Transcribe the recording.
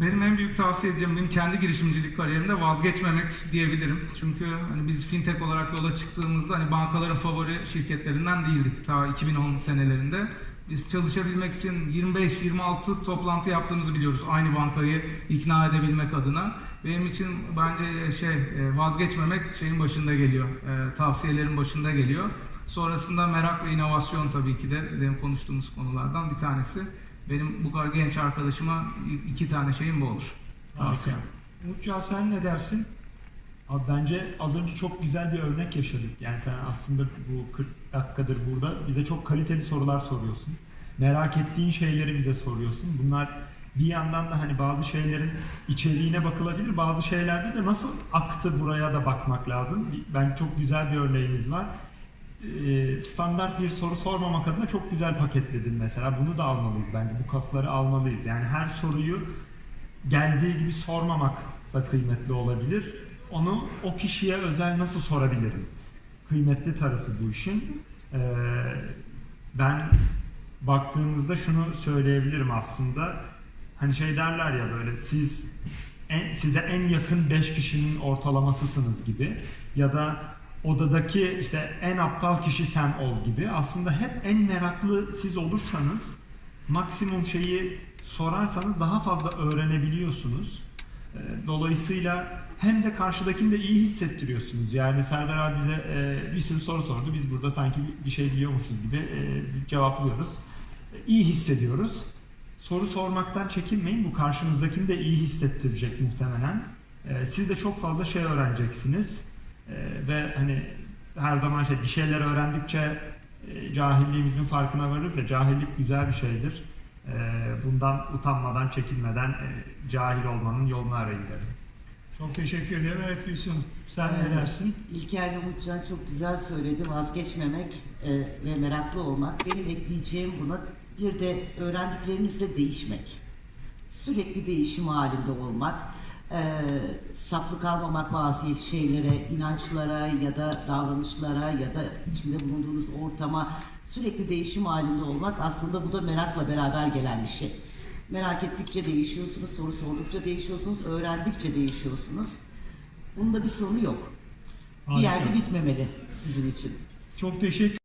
Benim en büyük tavsiye edeceğim benim kendi girişimcilik kariyerimde vazgeçmemek diyebilirim. Çünkü hani biz fintech olarak yola çıktığımızda hani bankaların favori şirketlerinden değildik ta 2010 senelerinde. Biz çalışabilmek için 25-26 toplantı yaptığımızı biliyoruz aynı bankayı ikna edebilmek adına. Benim için bence şey e, vazgeçmemek şeyin başında geliyor. e, Tavsiyelerin başında geliyor. Sonrasında merak ve inovasyon tabii ki de benim konuştuğumuz konulardan bir tanesi. Benim bu kadar genç arkadaşıma iki tane şeyim bu olur. Harika. Umutcan sen ne dersin? Abi bence az önce çok güzel bir örnek yaşadık. Yani sen aslında bu 40 dakikadır burada bize çok kaliteli sorular soruyorsun. Merak ettiğin şeyleri bize soruyorsun. Bunlar bir yandan da hani bazı şeylerin içeriğine bakılabilir. Bazı şeylerde de nasıl aktı buraya da bakmak lazım. Ben çok güzel bir örneğimiz var. Ee, standart bir soru sormamak adına çok güzel paketledin mesela. Bunu da almalıyız bence. Bu kasları almalıyız. Yani her soruyu geldiği gibi sormamak da kıymetli olabilir. Onu o kişiye özel nasıl sorabilirim? Kıymetli tarafı bu işin. Ee, ben baktığımızda şunu söyleyebilirim aslında. Hani şey derler ya böyle siz en, size en yakın 5 kişinin ortalamasısınız gibi ya da odadaki işte en aptal kişi sen ol gibi. Aslında hep en meraklı siz olursanız maksimum şeyi sorarsanız daha fazla öğrenebiliyorsunuz. Ee, Dolayısıyla hem de karşıdakini de iyi hissettiriyorsunuz. Yani Serdar abi bize e, bir sürü soru sordu. Biz burada sanki bir şey biliyormuşuz gibi e, cevaplıyoruz. E, İyi hissediyoruz. Soru sormaktan çekinmeyin. Bu karşınızdakini de iyi hissettirecek muhtemelen. Siz de çok fazla şey öğreneceksiniz. E, Ve hani her zaman şey bir şeyler öğrendikçe e, cahilliğimizin farkına varırız ya cahillik güzel bir şeydir. E, Bundan utanmadan, çekinmeden e, cahil olmanın yolunu arayın derim. Çok teşekkür ederim. Evet Gülsüm sen Evet. ne dersin? İlker ve Umutcan çok güzel söyledi. Vazgeçmemek e, ve meraklı olmak. Benim ekleyeceğim buna bir de öğrendiklerinizle değişmek. Sürekli değişim halinde olmak. E, saplı kalmamak bazı şeylere, inançlara ya da davranışlara ya da içinde bulunduğunuz ortama sürekli değişim halinde olmak aslında bu da merakla beraber gelen bir şey. Merak ettikçe değişiyorsunuz, soru sordukça değişiyorsunuz, öğrendikçe değişiyorsunuz. Bunun da bir sonu yok. Bir Harika. yerde bitmemeli sizin için. Çok teşekkür